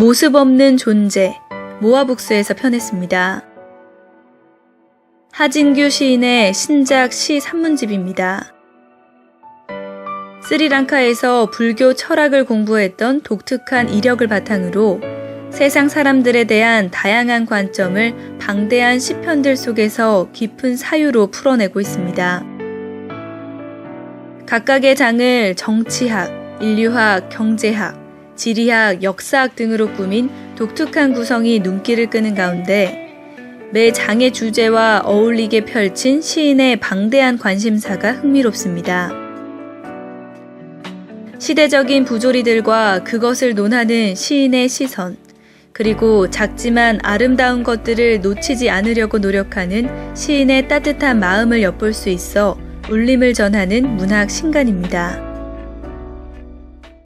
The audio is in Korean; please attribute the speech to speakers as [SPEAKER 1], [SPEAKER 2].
[SPEAKER 1] 모습 없는 존재 모아북스에서 편했습니다. 하진규 시인의 신작 시 산문집입니다. 스리랑카에서 불교 철학을 공부했던 독특한 이력을 바탕으로 세상 사람들에 대한 다양한 관점을 방대한 시편들 속에서 깊은 사유로 풀어내고 있습니다. 각각의 장을 정치학, 인류학, 경제학, 지리학, 역사학 등으로 꾸민 독특한 구성이 눈길을 끄는 가운데 매 장의 주제와 어울리게 펼친 시인의 방대한 관심사가 흥미롭습니다. 시대적인 부조리들과 그것을 논하는 시인의 시선, 그리고 작지만 아름다운 것들을 놓치지 않으려고 노력하는 시인의 따뜻한 마음을 엿볼 수 있어 울림을 전하는 문학 신간입니다.